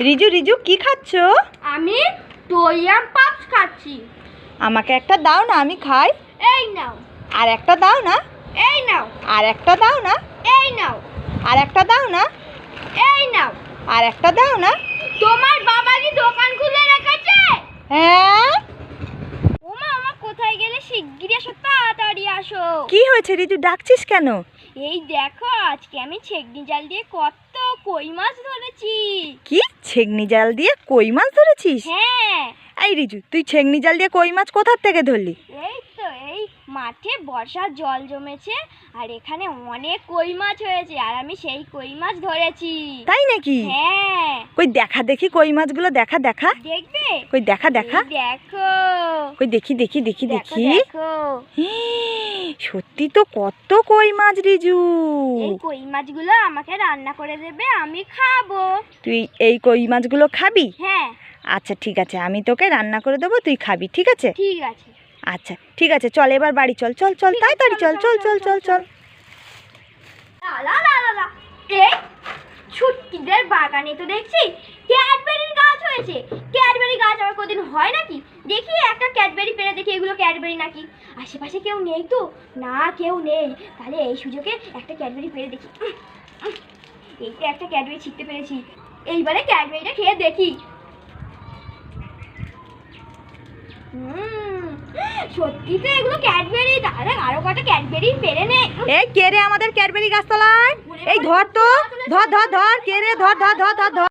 রিজু রিজু কি খাচ্ছ? আমি টইয়াম পাপস খাচ্ছি। আমাকে একটা দাও না আমি খাই। এই নাও। আর একটা দাও না। এই নাও। আর একটা দাও না। এই নাও। আর একটা দাও না। এই নাও। আর একটা দাও না। তোমার বাবা কি দোকান খুলে রেখেছে? হ্যাঁ? ওমা আমার কোথায় গেলে শিগগিরই আসো তাড়াতাড়ি আসো। কি হয়েছে রিজু? ডাকছিস কেন? এই দেখো আজকে আমি ছেগনি জাল দিয়ে কত কই মাছ ধরেছি। কি? ছেগনি জাল দিয়ে কই মাছ ধরেছিস? হ্যাঁ। এই রিজু তুই ছেগনি জাল দিয়ে কই মাছ কোথার থেকে ধরলি? এই এই মাঠে বর্ষার জল জমেছে আর এখানে অনেক কই মাছ হয়েছে আর আমি সেই কই মাছ ধরেছি। তাই নাকি? হ্যাঁ। কই দেখা দেখি কই মাছগুলো দেখা দেখা। দেখবে? কই দেখা দেখা। দেখো। কই দেখি দেখি দেখি দেখি সত্যি তো কত কই মাছ রিজু। এই কই মাছগুলো আমাকে রান্না করে দেবে আমি খাব। তুই এই কই মাছগুলো খাবি? হ্যাঁ। আচ্ছা ঠিক আছে আমি তোকে রান্না করে দেবো তুই খাবি ঠিক আছে? ঠিক আছে। আচ্ছা ঠিক আছে চল এবার বাড়ি চল চল চল তাড়াতাড়ি চল চল চল চল চল ছুটকিদের বাগানে তো দেখছি ক্যাডবেরির গাছ হয়েছে। ক্যাডবেরি গাছ আমার কোনদিন হয় নাকি? দেখি একটা ক্যাডবেরি পেরে দেখি এগুলো ক্যাডবেরি নাকি? আশেপাশে কেউ নেই তো? না কেউ নেই। তাহলে এই সুযোগে একটা ক্যাডবেরি পেরে দেখি। এই তো একটা ক্যাডবেরি ছিঁড়তে পেরেছি। এইবারে ক্যাডবেরিটা খেয়ে দেখি। হুম। সত্যি তো এগুলো ক্যাডবেরি তাহলে আরও কটা ক্যাডবেরি পেরে নে। এই কে রে আমাদের ক্যাডবেরি গাছতলায়? এই ধর তো ধর ধর ধর কে রে ধর ধর ধর ধর ধর।